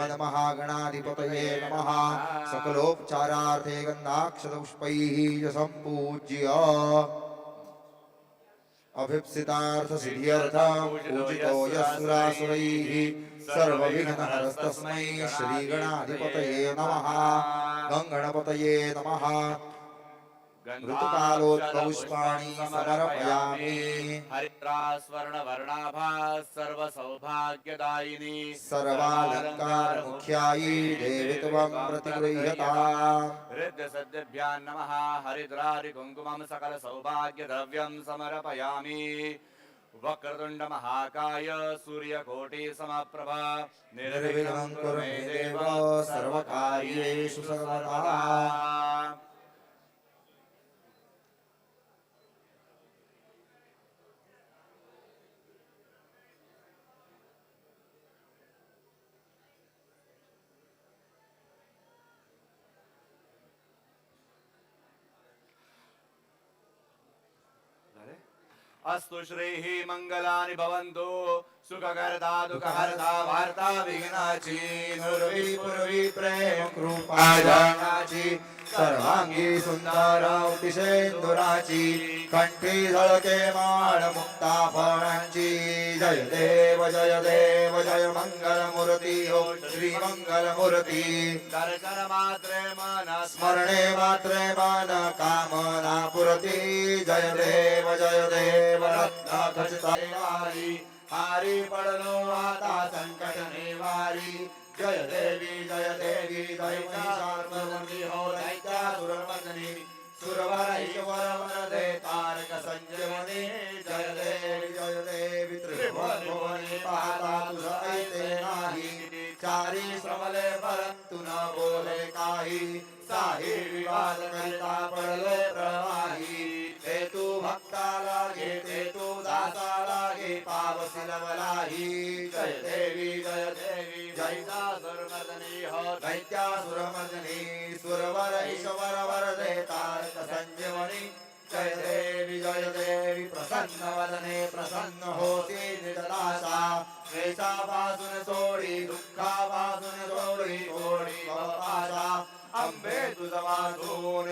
महागणाधिपतये नमः। सकलोपचारार्थे गन्धाक्षतपुष्पैः च सम्पूज्य। अभिप्सितार्थसिद्ध्यर्थं पूजितो यस्सुरासुरैः सर्वविघ्नहरस्तस्मै श्रीगणाधिपतये नमः। गङ्गणपतये नमः। ऋतुकालोत्पुष्पाणि समर्पयामि। हरिद्रास्वर्णवर्णाभा सर्वसौभाग्यदायिनी। सर्वालङ्कारमुख्यायी देवि त्वं प्रतिगृह्यताम् हृद्यसद्यभ्यां नमः। हरिद्रारिकुङ्कुमं सकलसौभाग्यद्रव्यं समर्पयामि। वक्रतुण्ड महाकाय सूर्यकोटि समप्रभ निर्विघ्नं कुरु मे देव सर्वकार्येषु सर्वदा। अस्तु श्रीः मङ्गलानि भवन्तु। सुखकर्ता दुःखहर्ता वार्ता विघ्नाची। पूर्वी पूर्वी प्रेम कृपा जानाची। सर्वांगी सुंदर अतिशेंदुराची कंठी झळके माळ जय देव जय देव जय मंगल मूर्ती हो श्री मंगल मूर्ती दर्शन मात्रे मन स्मरणे मात्रे मन कामना पुरती। जय देव जय देव रत्न खचिता। वारी हारी पडलो आता संकट निवारी। जय देवी जय देवी जय हो दैत्यासुरमर्दिनी सुरवर ईश्वर वरदे तारक संजीवनी नाही काही साही विवाद करिता पडले प्रवाही. ते तू भक्ताला घे ते तू दासाला घे पावसी लवलाही जय देवी जय देवी जय सुरमदनी हो दैत्या सुरमदनी सुरवर ईश्वर वरदे तारक संजीवनी जय देवी जय देवी प्रसन्न वदने प्रसन्न होती निजदासा क्लेशापासून सोडी दुःखापासून सोडी ओढी भवपाशा अंबे तुझ वाचून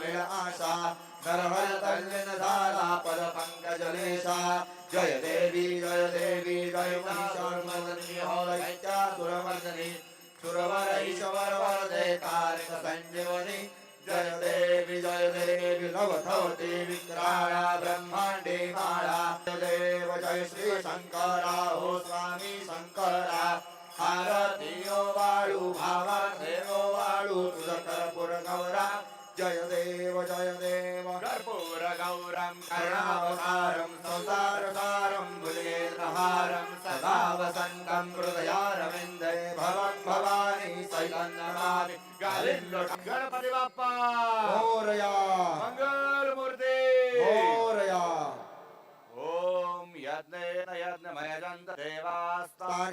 वेळ आशा नरहर तल्लीन झाला पद पंकजलेशा जय देवी जय देवी जय महिषासुरमर्दिनी हो दैत्यासुरमर्दिनी सुरवर ईश्वर वरदे तारक संजीवनी जय देवी जय देवी नवधवती विक्राळा ब्रह्मांडे माळा जय देव जय श्री शंकरा हो स्वामी शंकरा आरती ओ वाळू भावा देव वाळू तुझ कर्पूर गौरा। जय देव जय देव। कर्पूर गौरं करुणावतारं संसारसारं भुजेन्द्रहारं सदा वसन्तं हृदयारविन्दे भवं भवानी सहितं नमामि गालिल्लो गणपती बाप्पा मोरया मंगल मूर्ती मोरया ओम यज्ञेन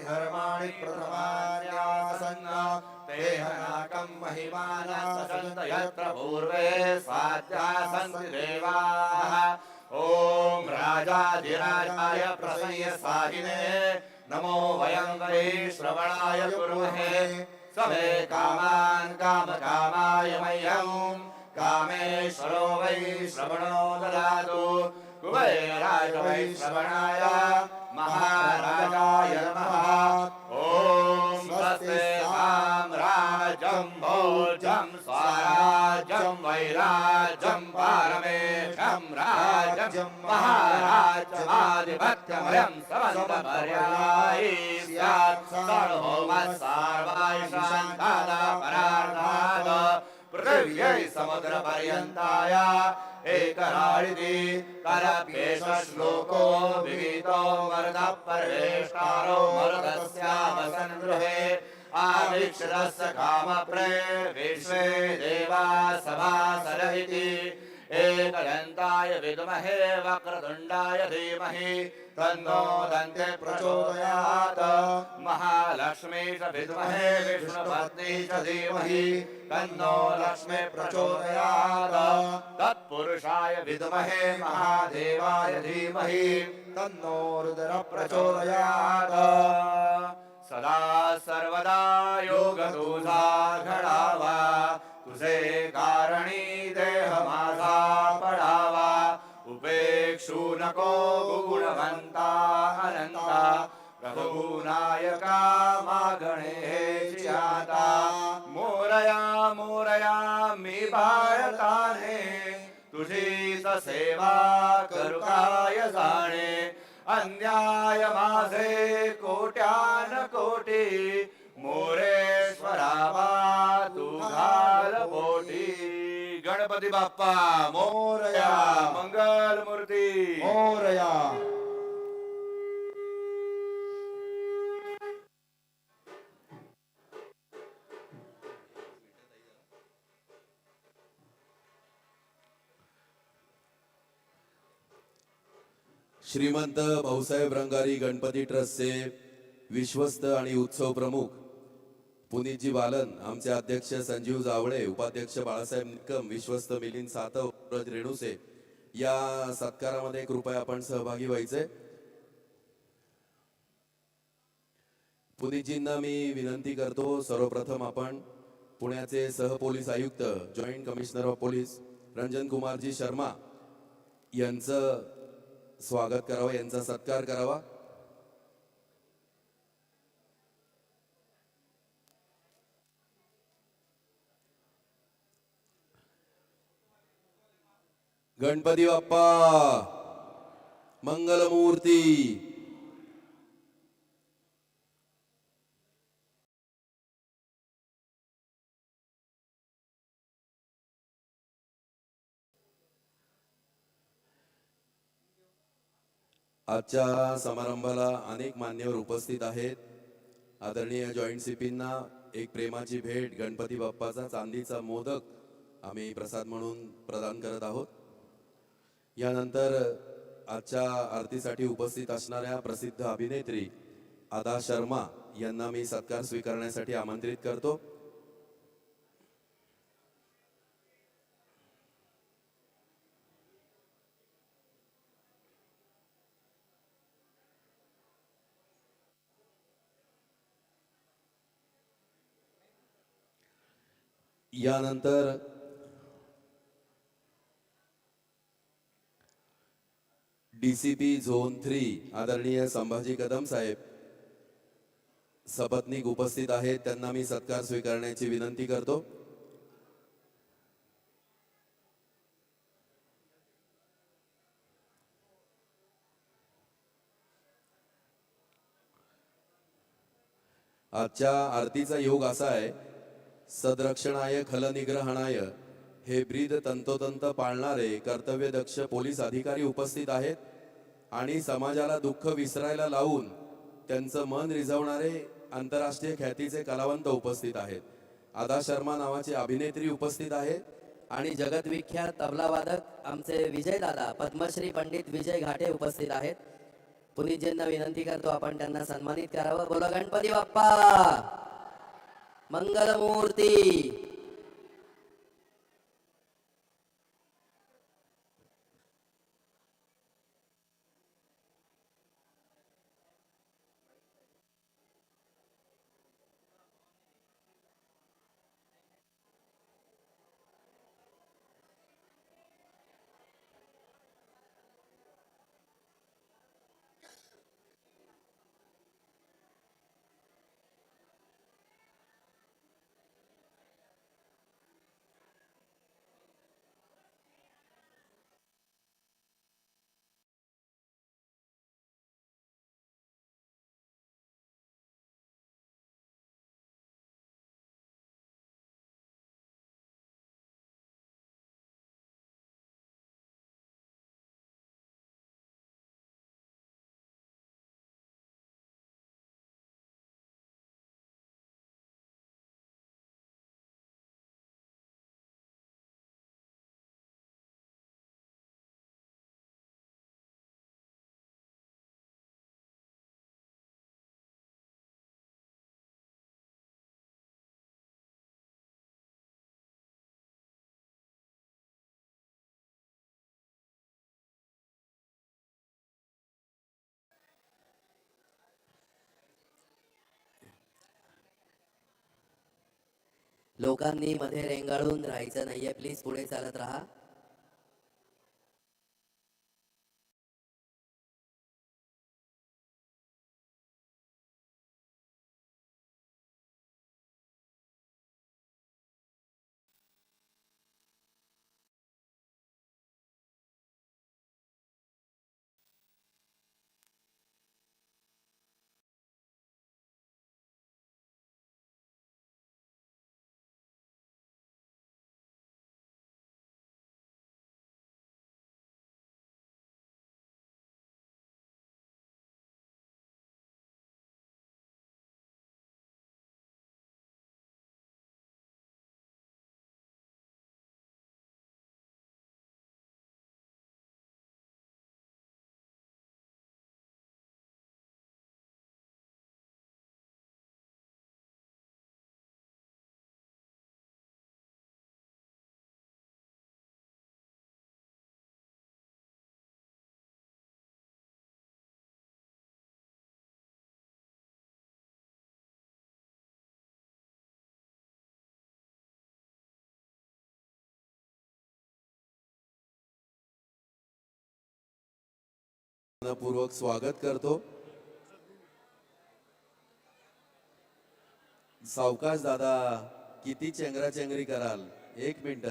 धर्माणि प्रथमान्यासन्न। तेहनाकं महिमाना महिमानासन्त यत्र पूर्वे स्वाद्या सन्ति देवाः। ॐ राजाधिराजाय प्रसह्य साहिने नमो वयं वै श्रवणाय कुर्महे। समे कामान् कामकामाय मह्यं। कामेश्वरो वै श्रवणो ददातु। कुबेराय वै श्रवणाय। महाराजाय नमः। ॐ स्वस्ति साम्राज्यं भोजं स्वराजं वैराजं पारमेशं राजं महाराजमाधिपत्यमयं समन्तपर्यायी स्यात् सर्वो समुद्रपर्यन्ताय एकराळिति करप्येष श्लोको विहितो वरदः परमेष्टारो मरुदस्यावसन् गृहे आवीक्षरस्य कामप्रे विश्वे देवा सभासर इति एकदन्ताय विद्महे वक्रतुण्डाय धीमहि। तन्नो दन्ते प्रचोदयात्। महालक्ष्मी च विद्महे विष्णुपत्नी च धीमहि। तन्नो लक्ष्मी प्रचोदयात्। तत्पुरुषाय विद्महे महादेवाय धीमहि। तन्नो रुद्र प्रचोदयात्। सदा सर्वदा योग घडावा तुझे कारणी माझा पडावा उपेक्षू नको गुणवंता अनंता प्रभुनायका मागणे आता मोरया मोरया मी भारताने तुझीच सेवा करू काय जाणे। अन्याय माझे कोट्यान कोटी। मोरेश्वरावा तू घाल पोटी। गणपती बाप्पा मोरया मंगल मूर्ती. मोरया. श्रीमंत भाऊसाहेब रंगारी गणपती ट्रस्टचे विश्वस्त आणि उत्सव प्रमुख पुनीतजी बालन आमचे अध्यक्ष संजीव जावळे उपाध्यक्ष बाळासाहेब निकम विश्वस्त मिलिंद सातव व्रज रेणुसे या सत्कारामध्ये कृपया आपण सहभागी व्हायचे. पुनीतजींना मी विनंती करतो सर्वप्रथम आपण पुण्याचे सहपोलीस आयुक्त joint commissioner of police Ranjan Kumarji Sharma यांचं स्वागत करावं यांचा सत्कार करावा. गणपती बाप्पा मंगलमूर्ती. आजच्या समारंभाला अनेक मान्यवर उपस्थित आहेत. आदरणीय जॉईंट सीपींना एक प्रेमाची भेट गणपती बाप्पाचा चांदीचा मोदक आम्ही प्रसाद म्हणून प्रदान करत आहोत. यानंतर आजच्या आरतीसाठी उपस्थित असणाऱ्या प्रसिद्ध अभिनेत्री आदा शर्मा यांना मी सत्कार स्वीकारण्यासाठी आमंत्रित करतो. यानंतर डीसीपी झोन थ्री आदरणीय संभाजी कदम साहेब. सपत्नीक उपस्थित आहेत त्यांना मी सत्कार स्वीकारण्याची विनंती करतो. आजच्या आरतीचा योग असा आहे सदरक्षणाय खलनिग्रहणाय हे ब्रीद तंतोतंत पाळणारे कर्तव्यदक्ष पोलीस अधिकारी उपस्थित आहेत. आणि समाजाला दुःख विसरायला लावून त्यांचं मन रिझवणारे आंतरराष्ट्रीय ख्यातीचे कलावंत उपस्थित आहेत. आदा शर्मा नावाची अभिनेत्री उपस्थित आहे आणि जगतविख्यात तबलावादक आमचे विजय दादा पद्मश्री पंडित विजय घाटे उपस्थित आहेत. पुनीतजींना विनंती करतो आपण त्यांना सन्मानित करावं. बोला गणपती बाप्पा! मंगलमूर्ती! लोकांनी मध्ये रेंगाळून राहायचं नाहीये. प्लीज पुढे चालत राहा. पूर्वक स्वागत करतो. सावकाश दादा किती चेंगरा चेंगरी कराल? एक मिनिट.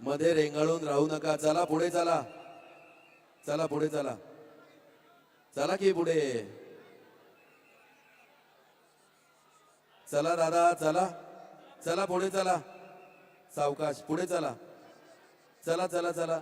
मध्ये रेंगाळून राहू नका चला पुढे चला. चला पुढे चला. चला की पुढे. चला दादा चला. चला पुढे चला. सावकाश पुढे चला. चला चला चला.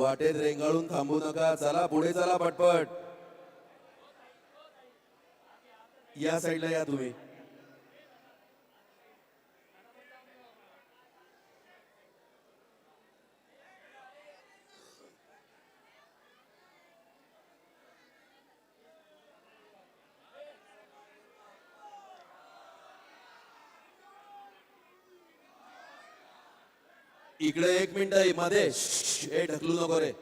वाटेत रेंगाळून थांबू नका. चला पुढे चला पटपट. या साईडला या तुम्ही. इकडे एक मिनिटमध्ये. हे ढकलू नको रे.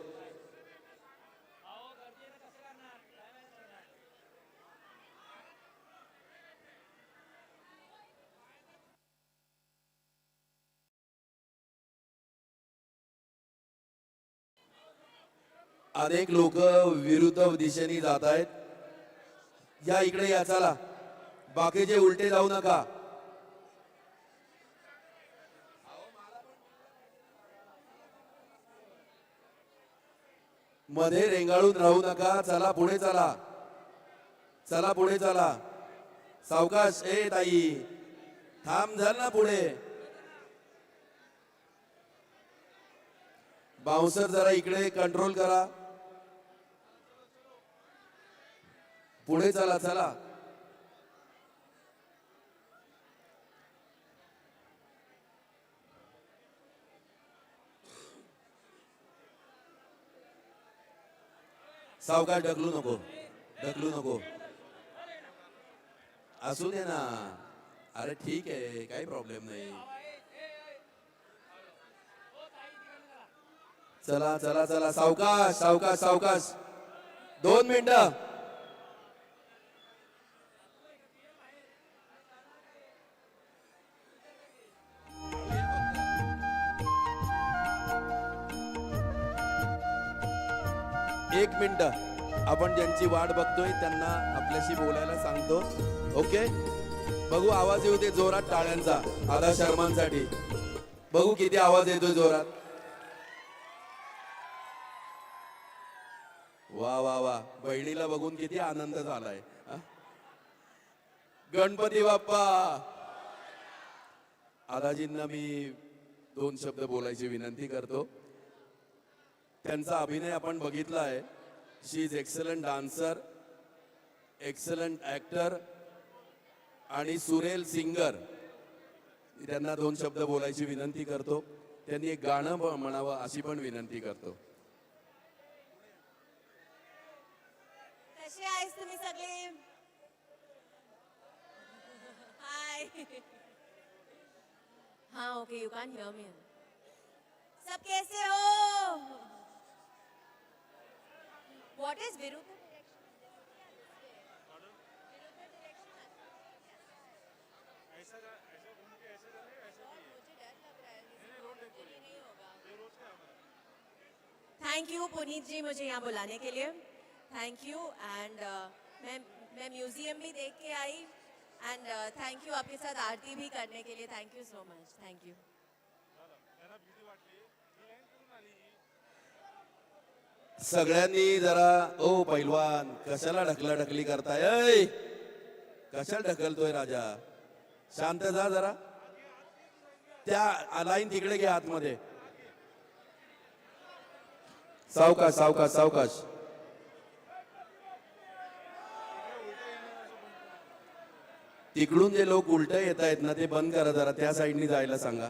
अनेक लोक विरुद्ध दिशेने जात आहेत. या इकडे या चला. बाकीचे उलटे जाऊ नका. मध्ये रेंगाळून राहू नका. चला पुढे चला. चला पुढे चला. सावकाश ए ताई. थांब झाल ना पुढे. बाउन्सर जरा इकडे कंट्रोल करा. पुढे चला चला. सावकाश ढकलू नको. ढकलू नको. असू दे ना. अरे ठीक आहे काही प्रॉब्लेम नाही. चला चला चला. सावकाश सावकाश सावकाश. दोन मिनिटं. एक मिनिट. आपण ज्यांची वाट बघतोय त्यांना आपल्याशी बोलायला सांगतो. ओके? बघू आवाज येऊ दे जोरात टाळ्यांचा. आदा शर्मांसाठी. बघू किती आवाज येतोय जोरात. वा वा वा. बहिणीला बघून किती आनंद झालाय. हा? गणपती बाप्पा! आदाजींना मी दोन शब्द बोलायची विनंती करतो. त्यांचा अभिनय आपण बघितला आहे. She is excellent dancer excellent actor आणि सुरेल सिंगर. त्यांना दोन शब्द बोलायची विनंती करतो. त्यांनी एक गाणं म्हणावं अशी पण विनंती करतो. कसे आहेस तुम्ही सगळे? हाय हाँ okay you can hear me सब कैसे हो? व्हाट इज विरुद्ध थैंक यू पुनीत जी मुझे यहाँ बुलाने के लिए। थैंक यू एंड मैं मैं म्यूजियम भी देख के आई एंड थैंक यू आपके साथ आरती भी करने के लिए। Thank you so much thank you सगळ्यांनी जरा ओ पैलवान कशाला ढकला ढकली करताय? ऐ! कशाला ढकलतोय राजा? शांत जा जरा. त्या लाईन तिकडे घ्या आतमध्ये. सावकाश सावकाश सावकाश. तिकडून जे लोक उलट येत आहेत ना ते बंद करा जरा त्या साईडनी जायला सांगा.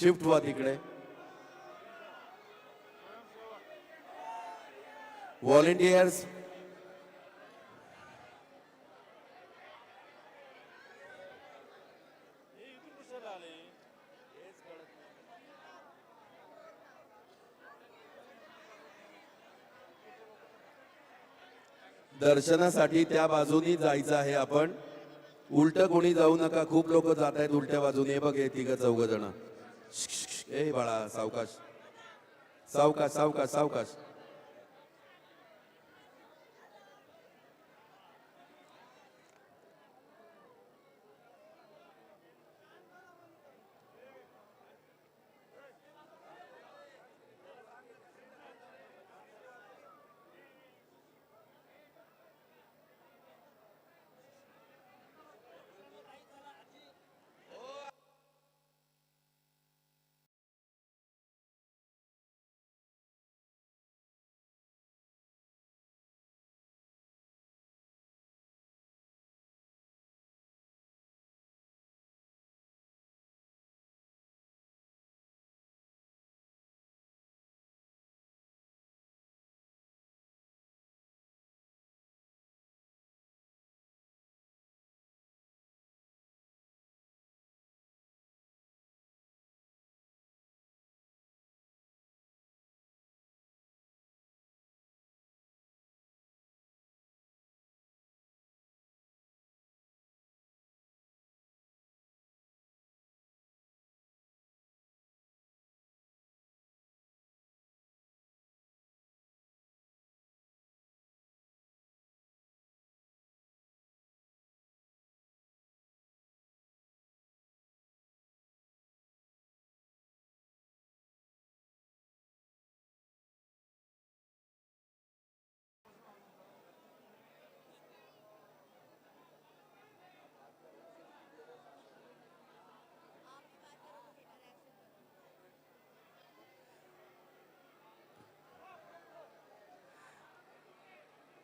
शिफ्ट व्हा तिकडे. व्हॉलेंटियर्स दर्शनासाठी त्या बाजूनी जायचं आहे आपण. उलट कोणी जाऊ नका खूप लोक जात आहेत उलट्या बाजूने. बघ हे तिघ चौघ जण. ए बाळा सावकाश. सावकाश सावकाश सावकाश.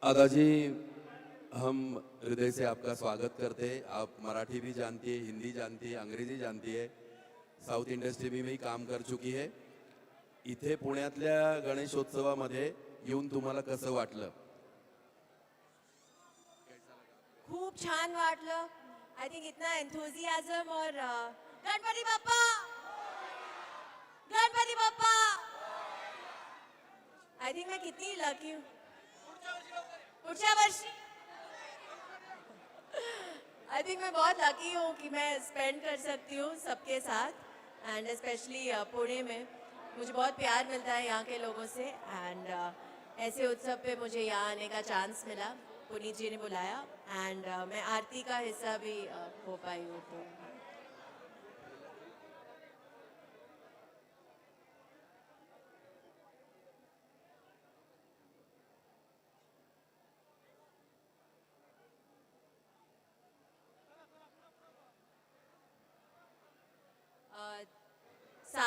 दादाजी हम हृदय से आपका स्वागत करते हैं। आप मराठी भी जानती है हिंदी जानती है अंग्रेजी जानती है। साऊथ इंडस्ट्री में भी काम कर चुकी है। इथे पुण्यातल्या गणेशोत्सवामध्ये येऊन तुम्हाला कसं वाटलं? खूप छान वाटलं. आय थिंक इतना एंथुजियाझम और गणपती बाप्पा! गणपती बाप्पा! आय थिंक मैं कितनी लकी हूँ। आई थिंक मैं बहुत लकी हूँ कि मैं स्पेंड कर सकती हूँ सबके साथ एंड स्पेशली पुणे में। मुझे बहुत प्यार मिलता है यहाँ के लोगों से एंड ऐसे उत्सव पे मुझे यहाँ आने का चांस मिला। पुनीत जी ने बुलाया एंड मैं आरती का हिस्सा भी uh, हो पाई हूँ तो।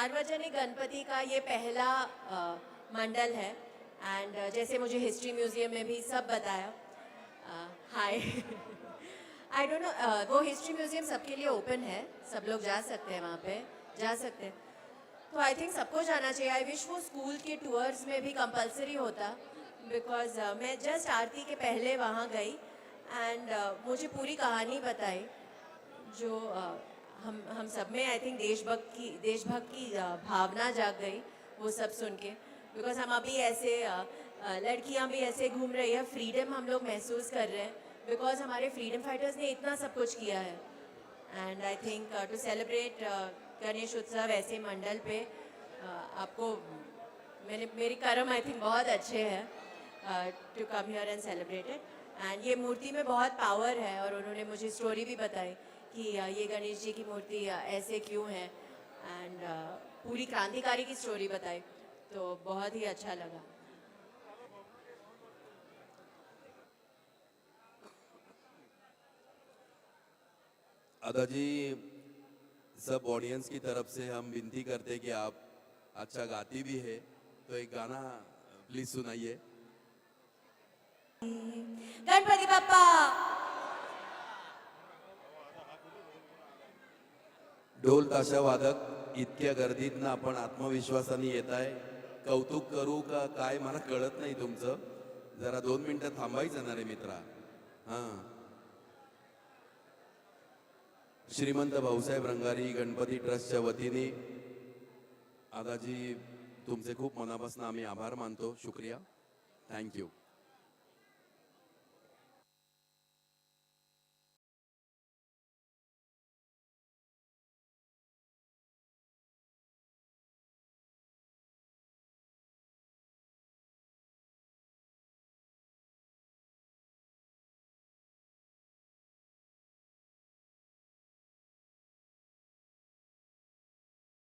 सार्वजनिक गणपति का ये पहला मंडल है। एंड जैसे मुझे हिस्ट्री म्यूज़ियम में भी सब बताया। हाय आई डोंट नो वो हिस्ट्री म्यूज़ियम सबके लिए ओपन है। सब लोग जा सकते हैं वहाँ पे। जा सकते हैं। तो आई थिंक सबको जाना चाहिए। आई विश वो स्कूल के टूर्स में भी कंपलसरी होता। बिकॉज़ uh, मैं जस्ट आरती के पहले वहाँ गई। एंड uh, मुझे पूरी कहानी बताई। जो अ, हम हम सब में आई थिंक देशभक्त की देशभक्त की भावना जाग गई वो सब सुन के। बिकॉज़ हम अभी ऐसे लड़कियाँ भी ऐसे घूम रही है फ्रीडम हम लोग महसूस कर रहे हैं। बिकॉज़ हमारे फ्रीडम फाइटर्स ने इतना सब कुछ किया है। And I think to celebrate Ganesh Utsav ऐसे मंडल पे uh, आपको मैंने मेरी कर्म आई थिंक बहुत अच्छे हैं to come here and celebrate and ये मूर्ति में बहुत पावर है और उन्होंने मुझे स्टोरी भी बताई। कि ये गणेश जी की मूर्ति ऐसे क्यों है? एंड पूरी क्रांतिकारी की स्टोरी बताई। तो बहुत ही अच्छा लगा। अदाजी सब ऑडियंस की तरफ़ से हम विनती करते कि आप अच्छा गाती भी है। तो एक गाना प्लीज़ सुनाइए। गणपति बाप्पा! ढोल ताशा वादक इतक्या गर्दीतनं आपण आत्मविश्वासाने येत आहे. कौतुक करू का काय मला कळत नाही तुमचं. जरा दोन मिनटं थांबायचं ना रे मित्रा. हां. श्रीमंत भाऊसाहेब रंगारी गणपती ट्रस्टच्या वतीने आदाजी तुमचे खूप मनापासून आम्ही आभार मानतो. शुक्रिया. थँक्यू